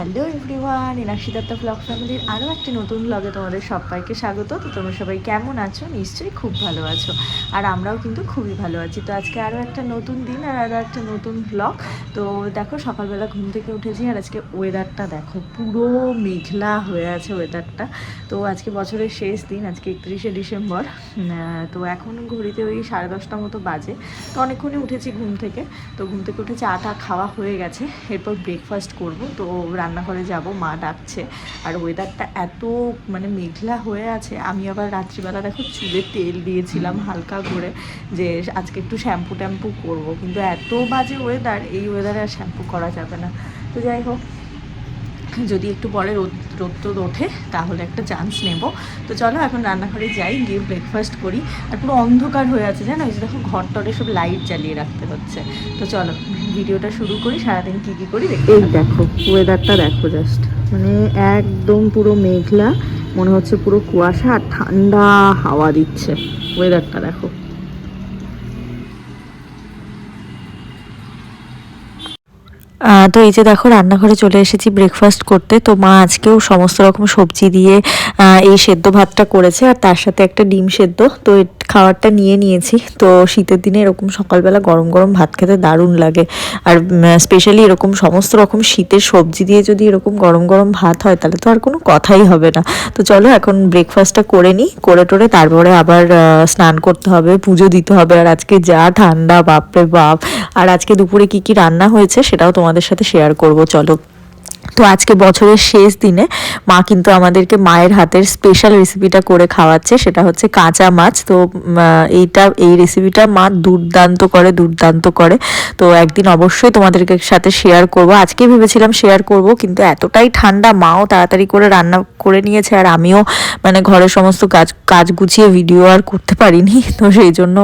Hello everyone Inakshi Dutta blog ফ্যামিলির আরও একটি নতুন ব্লগে তোমাদের সবাইকে স্বাগত। তো তোমরা সবাই কেমন আছো? নিশ্চয়ই খুব ভালো আছো। আর আমরাও কিন্তু খুবই ভালো আছি। তো আজকে আরও একটা নতুন দিন আর আরও একটা নতুন ব্লগ তো দেখো, সকালবেলা ঘুম থেকে উঠেছি আর আজকে ওয়েদারটা দেখো, পুরো মেঘলা হয়ে আছে ওয়েদারটা তো আজকে বছরের শেষ দিন, আজকে একত্রিশে ডিসেম্বর। তো এখন ঘড়িতে ওই সাড়ে দশটা মতো বাজে। তো অনেকক্ষণই উঠেছি ঘুম থেকে। তো ঘুম থেকে উঠেছি, আটা খাওয়া হয়ে গেছে। এরপর ব্রেকফাস্ট করব। তো রান্নাঘরে যাব মা ডাকছে। আর ওয়েদারটা এত মানে মেঘলা হয়ে আছে আমি আবার রাত্রিবেলা দেখো চুলে তেল দিয়েছিলাম হালকা করে যে আজকে একটু শ্যাম্পু ট্যাম্পু করব। কিন্তু এত বাজে ওয়েদার এই ওয়েদারে আর শ্যাম্পু করা যাবে না। তো যাই হোক যদি একটু পরে রোদ রোদ ওঠে তাহলে একটা চান্স নেব। তো চলো এখন রান্নাঘরে যাই গিয়ে ব্রেকফাস্ট করি। আর পুরো অন্ধকার হয়ে আছে জানো? দেখো ঘর টরে সব লাইট জ্বালিয়ে রাখতে হচ্ছে। তো চলো ভিডিওটা শুরু করি সারাদিন কী কী করি এই দেখো ওয়েদারটা দেখো জাস্ট মানে একদম পুরো মেঘলা মনে হচ্ছে পুরো কুয়াশা আর ঠান্ডা হাওয়া দিচ্ছে। ওয়েদারটা দেখো। আহ, তো এই যে দেখো রান্নাঘরে চলে এসেছি ব্রেকফাস্ট করতে। তো মা আজকেও সমস্ত রকম সবজি দিয়ে আহ, এই সেদ্ধ ভাতটা করেছে আর তার সাথে একটা ডিম সেদ্ধ। তো খাবারটা নিয়ে নিয়েছি। তো শীতের দিনে এরকম সকালবেলা গরম গরম ভাত খেতে দারুণ লাগে। আর স্পেশালি এরকম সমস্ত রকম শীতের সবজি দিয়ে যদি এরকম গরম গরম ভাত হয়, তাহলে তো আর কোনো কথাই হবে না। তো চলো এখন ব্রেকফাস্টটা করে নিই। করে টোরে তারপরে আবার স্নান করতে হবে, পুজো দিতে হবে। আর আজকে যা ঠান্ডা, বাপরে বাপ। আর আজকে দুপুরে কি কি রান্না হয়েছে সেটাও তোমাদের সাথে শেয়ার করব। চলো। তো আজকে বছরের শেষ দিনে মা কিন্তু আমাদেরকে মায়ের হাতের স্পেশাল রেসিপিটা করে খাওয়াচ্ছে, সেটা হচ্ছে কাঁচা মাছ। তো এইটা, এই রেসিপিটা মা দুর্দান্ত করে দুর্দান্ত করে। তো একদিন অবশ্যই তোমাদেরকে সাথে শেয়ার করব। আজকে ভেবেছিলাম শেয়ার করব, কিন্তু এতটাই ঠান্ডা মাও তাড়াতাড়ি করে রান্না করে নিয়েছে, আর আমিও মানে ঘরের সমস্ত কাজ কাজ গুছিয়ে ভিডিও আর করতে পারিনি। তো সেই জন্য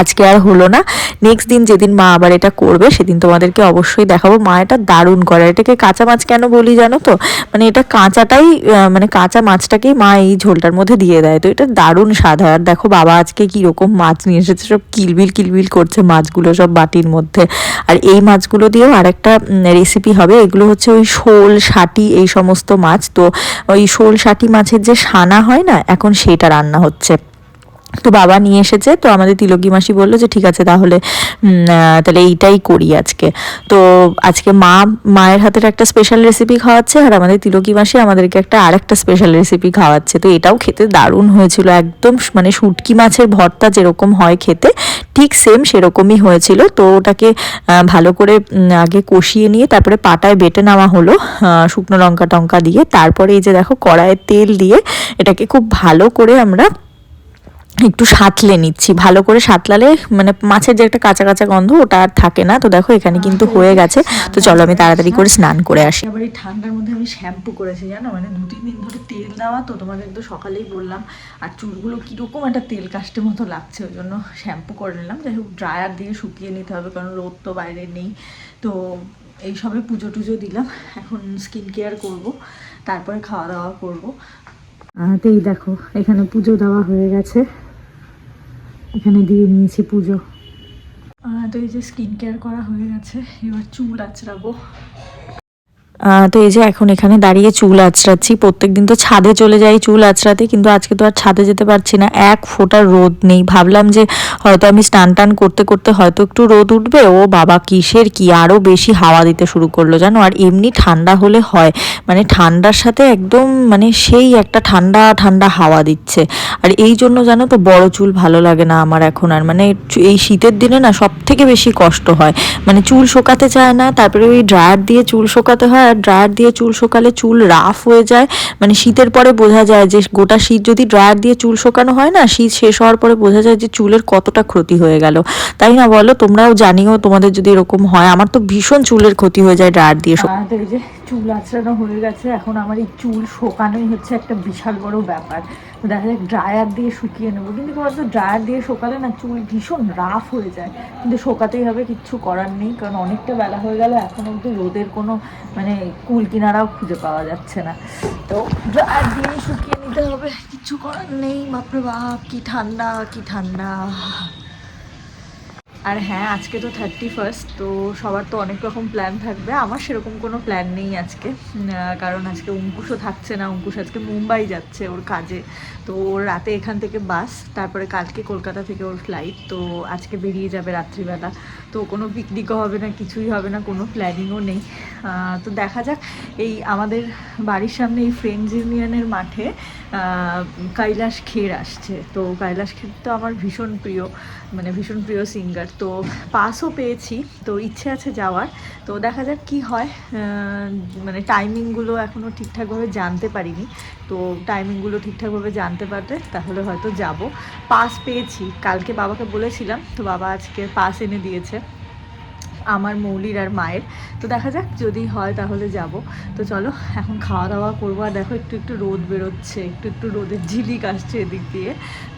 আজকে আর হলো না। নেক্সট দিন যেদিন মা আবার এটা করবে, সেদিন তোমাদেরকে অবশ্যই দেখাবো। মা এটা দারুণ করে। এটাকে কাঁচা মাছ কেন বলি জানো তো? মানে এটা কাঁচাটাই মানে কাঁচা মাছটাকেই মা এই ঝোলটার মধ্যে দিয়ে দেয়। তো এটা দারুণ স্বাদ হয়। আর দেখো বাবা আজকে কি রকম মাছ নিয়ে এসেছে। সব কিলবিল কিলবিল করছে মাছগুলো সব বাটির মধ্যে। আর এই মাছগুলো দিয়েও আরেকটা রেসিপি হবে। এগুলো হচ্ছে ওই শোল শাটি, এই সমস্ত মাছ। তো ওই শোল শাটি মাছের যে সানা হয় না, এখন সেটা রান্না হচ্ছে। তো বাবা নিয়ে এসেছে, তো আমাদের তিলকি মাসি বলল যে ঠিক আছে তাহলে তাহলে এইটাই করি আজকে। তো আজকে মা, মায়ের হাতের একটা স্পেশাল রেসিপি খাওয়াচ্ছে আর আমাদের তিলকি মাসি আমাদেরকে একটা আরেকটা স্পেশাল রেসিপি খাওয়াচ্ছে। তো এটাও খেতে দারুণ হয়েছিল, একদম মানে শুটকি মাছের ভর্তা যেরকম হয় খেতে, ঠিক সেম সেরকমই হয়েছিল। তো ওটাকে ভালো করে আগে কষিয়ে নিয়ে তারপরে পাটায় বেটে নেওয়া হলো শুকনো লঙ্কা টঙ্কা দিয়ে। তারপরে এই যে দেখো কড়াইয়ে তেল দিয়ে এটাকে খুব ভালো করে আমরা একটু সাঁতলে নিচ্ছি। ভালো করে সাঁতলালে মানে মাছের যে একটা কাঁচা কাঁচা গন্ধ ওটা আর থাকে না। তো দেখো এখানে কিন্তু হয়ে গেছে। তো চলো আমি তাড়াতাড়ি করে স্নান করে আসি। আবার এই ঠান্ডার মধ্যে আমি শ্যাম্পু করেছি, জানো? মানে দু, তিন দিন ধরে তেল দেওয়া তো তোমাদের তো সকালেই বললাম। আর চুলগুলো কীরকম একটা তেল কাস্টের মতো লাগছে, ওই জন্য শ্যাম্পু করে নিলাম। যাই হোক, ড্রায়ার দিয়ে শুকিয়ে নিতে হবে, কারণ রোদ তো বাইরে নেই। তো এই সবে পুজো টুজো দিলাম। এখন স্কিন কেয়ার করব, তারপরে খাওয়া দাওয়া করব। তো এই দেখো, এখানে পুজো দেওয়া হয়ে গেছে। এখানে দিয়ে নিয়েছি পুজো। তো এই যে স্কিন কেয়ার করা হয়ে গেছে, এবার চুল আঁচড়াবো। তো এই যে এখন এখানে দাঁড়িয়ে চুল আঁচড়াচ্ছি। প্রত্যেক দিন তো ছাদে চলে যাই চুল আঁচড়াতে, কিন্তু আজকে তো আর ছাদে যেতে পারছি না। এক ফোঁটা রোদ নেই। ভাবলাম যে হয়তো আমি স্নান টান করতে করতে হয়তো একটু রোদ উঠবে। ও বাবা, কিসের কি? আরও বেশি হাওয়া দিতে শুরু করল, জানো? আর এমনি ঠান্ডা হলে হয়। মানে ঠান্ডার সাথে একদম মানে সেই একটা ঠান্ডা ঠান্ডা হাওয়া দিচ্ছে। আর এই জন্য জানো তো বড় চুল ভালো লাগে না আমার এখন আর। মানে এই শীতের দিনে না সব থেকে বেশি কষ্ট হয়। মানে চুল শোকাতে চায় না। তারপরে ওই ড্রায়ার দিয়ে চুল শোকাতে হয়। আর ড্রায়ার দিয়ে চুল শোকালে চুল রাফ হয়ে যায়। মানে শীতের পরে বোঝা যায় যে গোটা শীত যদি ড্রায়ার দিয়ে চুল শোকানো হয় না, শীত শেষ হওয়ার পরে বোঝা যায় যে চুলের কতটা ক্ষতি হয়ে গেল। তাই না বলো? তোমরাও জানিও তোমাদের যদি এরকম হয়। আমার তো ভীষণ চুলের ক্ষতি হয়ে যায় ড্রায়ার দিয়ে চুল আঁচড়ানো হয়ে গেছে। এখন আমার এই চুল শোকানোই হচ্ছে একটা বিশাল বড় ব্যাপার। দেখা যাক ড্রায়ার দিয়ে শুকিয়ে নেব। কিন্তু বলতো, ড্রায়ার দিয়ে শোকালে না চুল ভীষণ রাফ হয়ে যায়। কিন্তু শোকাতেই হবে, কিচ্ছু করার নেই। কারণ অনেকটা বেলা হয়ে গেল, এখন অব্দি রোদের কোনো মানে কুল কিনারাও খুঁজে পাওয়া যাচ্ছে না। তো ড্রায়ার দিয়ে শুকিয়ে নিতে হবে। কিচ্ছু করার নেই। বাপরে বাপ, কি ঠান্ডা কি ঠান্ডা। আর হ্যাঁ আজকে তো থার্টি ফার্স্ট তো সবার তো অনেক রকম প্ল্যান থাকবে। আমার সেরকম কোনো প্ল্যান নেই আজকে। কারণ আজকে অঙ্কুশও থাকছে না। অঙ্কুশ আজকে মুম্বাই যাচ্ছে ওর কাজে। তো ওর রাতে এখান থেকে বাস, তারপরে কালকে কলকাতা থেকে ওর ফ্লাইট তো আজকে বেরিয়ে যাবে রাত্রিবেলা। তো কোনো পিকনিকও হবে না, কিছুই হবে না, কোনো প্ল্যানিংও নেই। তো দেখা যাক, এই আমাদের বাড়ির সামনে এই ফ্রেন্ডস ইউনিয়নের মাঠে কৈলাস খের আসছে। তো কৈলাস খের তো আমার ভীষণ প্রিয় মানে ভীষণ প্রিয় সিঙ্গার তো পাসও পেয়েছি, তো ইচ্ছে আছে যাওয়ার। তো দেখা যাক কি হয় মানে টাইমিংগুলো এখনও ঠিকঠাকভাবে জানতে পারিনি। তো টাইমিংগুলো ঠিকঠাকভাবে জানতে পারলে তাহলে হয়তো যাব। পাস পেয়েছি। কালকে বাবাকে বলেছিলাম, তো বাবা আজকে পাস এনে দিয়েছে। আমার মৌলির আর মায়ের। তো দেখা যাক যদি হয় তাহলে যাব। তো চলো, এখন খাওয়া দাওয়া করব। আর দেখো একটু একটু রোদ বেরোচ্ছে, একটু একটু রোদের ঝিলিক আসছে এদিক দিয়ে।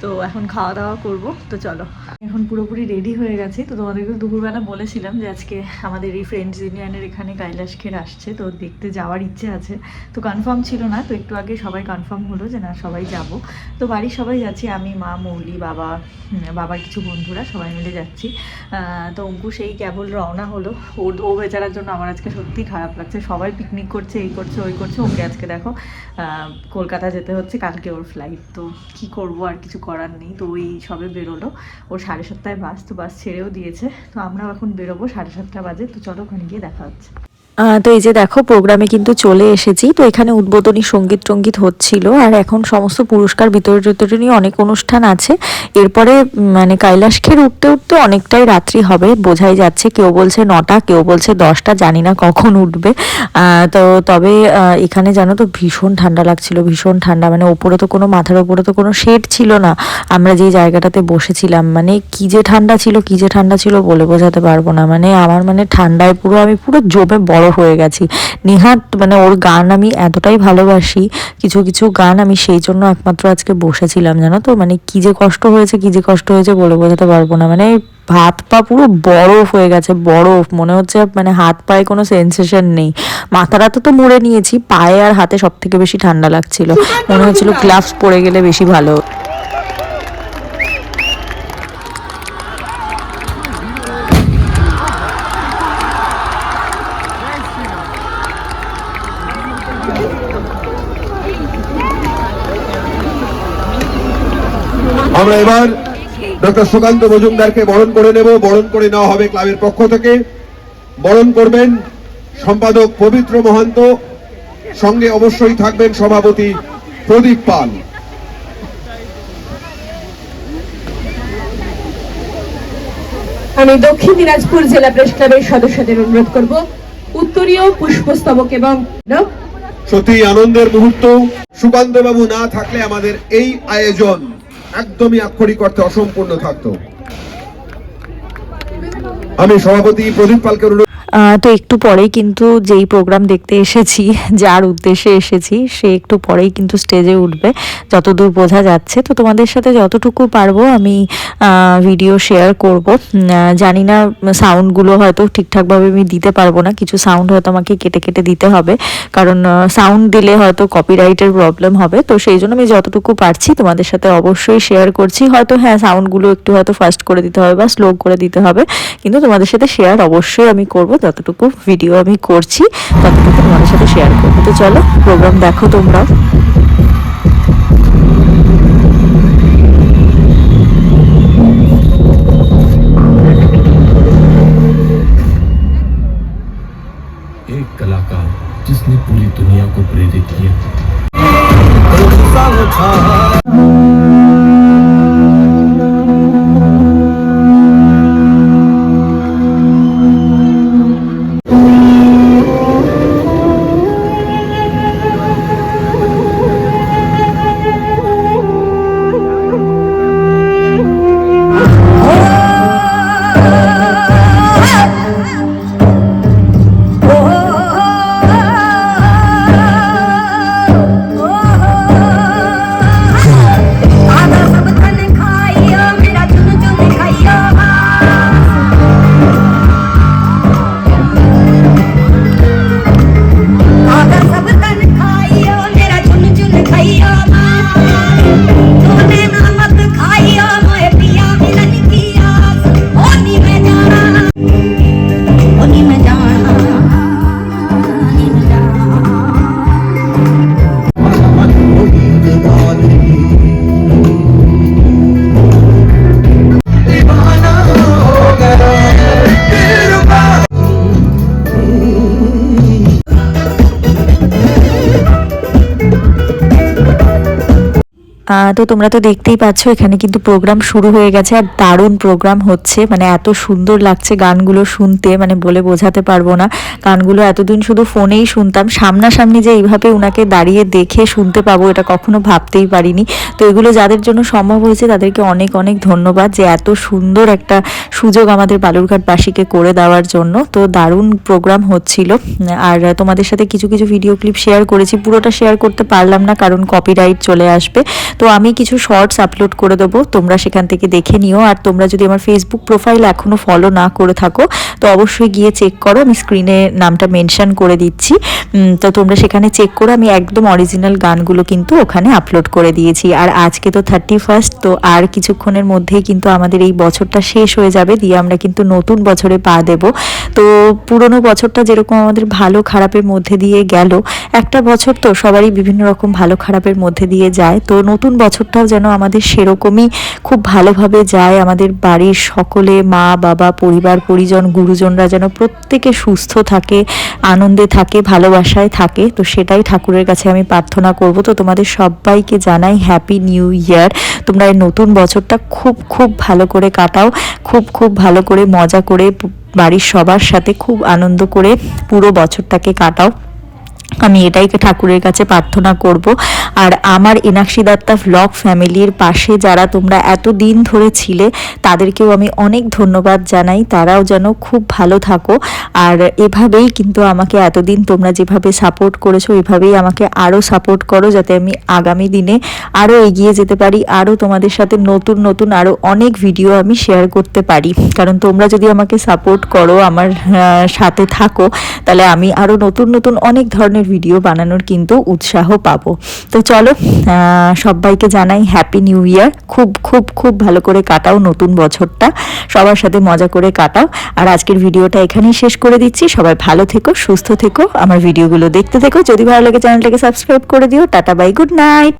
তো এখন খাওয়া দাওয়া করব। তো চলো, এখন পুরোপুরি রেডি হয়ে গেছি। তো তোমাদেরকে দুপুরবেলা বলেছিলাম যে আজকে আমাদের এই ফ্রেন্ডস ইউনিয়নের এখানে কৈলাস খের আসছে। তো দেখতে যাওয়ার ইচ্ছে আছে। তো কনফার্ম ছিল না। তো একটু আগে সবাই কনফার্ম হলো যে না, সবাই যাব। তো বাড়ির সবাই যাচ্ছি। আমি, মা, মৌলি, বাবা বাবার কিছু বন্ধুরা সবাই মিলে যাচ্ছি। তো অঙ্কুশ এই কেবল রওনা হলো। ওর, ও বেচারার জন্য আমার আজকে সত্যি খারাপ লাগছে। সবাই পিকনিক করছে, এই করছে, ওই করছে। ওকে আজকে দেখো কলকাতা যেতে হচ্ছে, কালকে ওর ফ্লাইট তো কি করব আর কিছু করার নেই। তো ওই সবে বেরোলো। ওর সাড়ে সাতটায় বাস তো বাস ছেড়েও দিয়েছে। তো আমরাও এখন বেরোবো সাড়ে সাতটা বাজে। তো চলো ওখানে গিয়ে দেখা হচ্ছে। তো এই যে দেখো প্রোগ্রামে কিন্তু চলে এসেছি। তো এখানে উদ্বোধনী সংগীত টঙ্গীত হচ্ছিল। আর এখন সমস্ত পুরস্কার বিতরণ টিতরণী অনেক অনুষ্ঠান আছে। এরপরে মানে কৈলাস খের উঠতে উঠতে অনেকটাই রাত্রি হবে। বোঝাই যাচ্ছে কেউ বলছে নটা, কেউ বলছে দশটা, জানি না কখন উঠবে। তো তবে এখানে জানো তো ভীষণ ঠান্ডা লাগছিল, ভীষণ ঠান্ডা। মানে ওপরে তো কোনো, মাথার ওপরে তো কোনো শেড ছিল না। আমরা যে জায়গাটাতে বসেছিলাম মানে কি যে ঠান্ডা ছিল, কি যে ঠান্ডা ছিল বলে বোঝাতে পারব না। মানে আমার মানে ঠান্ডায় পুরো, আমি পুরো জমে বড় হয়ে গেছি। নিহাত মানে ওর গান আমি এতটাই ভালোবাসি কিছু কিছু গান আমি সেই জন্য একমাত্র আজকে বসেছিলাম জানো তো? মানে কি যে কষ্ট হয়েছে কি যে কষ্ট হয়েছে বলে বোঝাতে পারব না। মানে হাত পা পুরো বরফ হয়ে গেছে বরফ। মনে হচ্ছে মানে হাত পায়ে কোনো সেন্সেশন নেই। মাথাটা তো মুড়ে নিয়েছি পায়ে আর হাতে সব থেকে বেশি ঠান্ডা লাগছিল। মনে হচ্ছিল গ্লাভস পরে গেলে বেশি ভালো। আমরা এবার ডক্টর সুকান্ত মজুমদারকে বরণ করে নেব। বরণ করে নেওয়া হবে ক্লাবের পক্ষ থেকে। বরণ করবেন সম্পাদক পবিত্র মহান্ত। সঙ্গে অবশ্যই থাকবেন সভাপতি প্রদীপ পাল। আমি দক্ষিণ দিনাজপুর জেলা প্রেস ক্লাবের সদস্যদের অনুরোধ করব। উত্তরীয় পুষ্পস্তবক এবং সত্যি আনন্দের মুহূর্ত। সুকান্ত বাবু না থাকলে আমাদের এই আয়োজন একদমই আক্ষরিক অর্থে অসম্পূর্ণ থাকত। আমি সভাপতি প্রদীপ পালকে তো একটু পরেই কিন্তু যেই প্রোগ্রাম দেখতে এসেছি, যার উদ্দেশ্যে এসেছি, সে একটু পরেই কিন্তু স্টেজে উঠবে, যতদূর বোঝা যাচ্ছে। তো তোমাদের সাথে যতটুকু পারব আমি ভিডিও শেয়ার করব। জানি না সাউন্ডগুলো হয়তো ঠিকঠাকভাবে আমি দিতে পারব না, কিছু সাউন্ড হয়তো আমাকে কেটে কেটে দিতে হবে। কারণ সাউন্ড দিলে হয়তো কপিরাইটের প্রবলেম হবে। তো সেই জন্য আমি যতটুকু পারছি তোমাদের সাথে অবশ্যই শেয়ার করছি। হয়তো হ্যাঁ সাউন্ডগুলো একটু হয়তো ফাস্ট করে দিতে হবে বা স্লো করে দিতে হবে। কিন্তু তোমাদের সাথে শেয়ার অবশ্যই আমি করব। যতটুকু ভিডিও আমি করছি ততটুকু তোমাদের সাথে শেয়ার করব। তো চলো প্রোগ্রাম দেখো তোমরাও। Thank you. তো তোমরা তো দেখতেই পাচ্ছ, এখানে কিন্তু প্রোগ্রাম শুরু হয়ে গেছে আর দারুণ প্রোগ্রাম হচ্ছে। মানে এত সুন্দর লাগছে গানগুলো শুনতে মানে বলে বোঝাতে পারব না। গানগুলো এতদিন শুধু ফোনেই শুনতাম, সামনাসামনি যে এইভাবে ওনাকে দাঁড়িয়ে দেখে শুনতে পাবো, এটা কখনো ভাবতেই পারিনি। তো এগুলো যাদের জন্য সম্ভব হয়েছে, তাদেরকে অনেক অনেক ধন্যবাদ যে এত সুন্দর একটা সুযোগ আমাদের বালুরঘাটবাসীকে করে দেওয়ার জন্য। তো দারুণ প্রোগ্রাম হচ্ছিল। আর তোমাদের সাথে কিছু কিছু ভিডিও ক্লিপ শেয়ার করেছি। পুরোটা শেয়ার করতে পারলাম না, কারণ কপিরাইট চলে আসবে। তো আমি কিছু শর্টস আপলোড করে দেবো, তোমরা সেখান থেকে দেখে নিও। আর তোমরা যদি আমার ফেসবুক প্রোফাইল এখনও ফলো না করে থাকো, তো অবশ্যই গিয়ে চেক করো, আমি স্ক্রিনে নামটা মেনশন করে দিচ্ছি। তো তোমরা সেখানে চেক করো, আমি একদম অরিজিনাল গানগুলো কিন্তু ওখানে আপলোড করে দিয়েছি। আর আজকে তো থার্টি ফার্স্ট তো আর কিছুক্ষণের মধ্যেই কিন্তু আমাদের এই বছরটা শেষ হয়ে যাবে, দিয়ে আমরা কিন্তু নতুন বছরে পা দেব। তো পুরনো বছরটা যেরকম আমাদের ভালো খারাপের মধ্যে দিয়ে গেল, একটা বছর তো সবারই বিভিন্ন রকম ভালো খারাপের মধ্যে দিয়ে যায়। তো নতুন বছরটাও যেন আমাদের সেরকমই খুব ভালোভাবে যায়। আমাদের বাড়ির সকলে, মা, বাবা, পরিবার, পরিজন, গুরুজনরা যেন প্রত্যেকে সুস্থ থাকে, আনন্দে থাকে, ভালোবাসায় থাকে। তো সেটাই ঠাকুরের কাছে আমি প্রার্থনা করব। তো তোমাদের সবাইকে জানাই হ্যাপি নিউ ইয়ার তোমরা এই নতুন বছরটা খুব খুব ভালো করে কাটাও। খুব খুব ভালো করে মজা করে বাড়ির সবার সাথে খুব আনন্দ করে পুরো বছরটাকে কাটাও। আমি এটাই ঠাকুরের কাছে প্রার্থনা করব। আর আমার এনাক্ষী দত্তা ভ্লগ ফ্যামিলির পাশে যারা তোমরা এত দিন ধরে ছিলে, তাদেরকেও আমি অনেক ধন্যবাদ জানাই। তারাও যেন খুব ভালো থাকো। আর এভাবেই কিন্তু আমাকে এতদিন তোমরা যেভাবে সাপোর্ট করেছ, এভাবেই আমাকে আরও সাপোর্ট করো যাতে আমি আগামী দিনে আরও এগিয়ে যেতে পারি আরও তোমাদের সাথে নতুন নতুন আরও অনেক ভিডিও আমি শেয়ার করতে পারি। কারণ তোমরা যদি আমাকে সাপোর্ট করো, আমার সাথে থাকো, তাহলে আমি আরও নতুন নতুন অনেক ধরনের ভিডিও বানানোর কিন্তু উৎসাহ পাবো। তো চলো সবাইকে জানাই হ্যাপি নিউ ইয়ার খুব খুব খুব ভালো করে কাটাও নতুন বছরটা। সবার সাথে মজা করে কাটাও। আর আজকের ভিডিওটা এখানেই শেষ করে দিচ্ছি। সবাই ভালো থেকো, সুস্থ থেকো। আমার ভিডিওগুলো দেখতে থেকো। যদি ভালো লাগে চ্যানেলটাকে সাবস্ক্রাইব করে দিও। Tata bye good night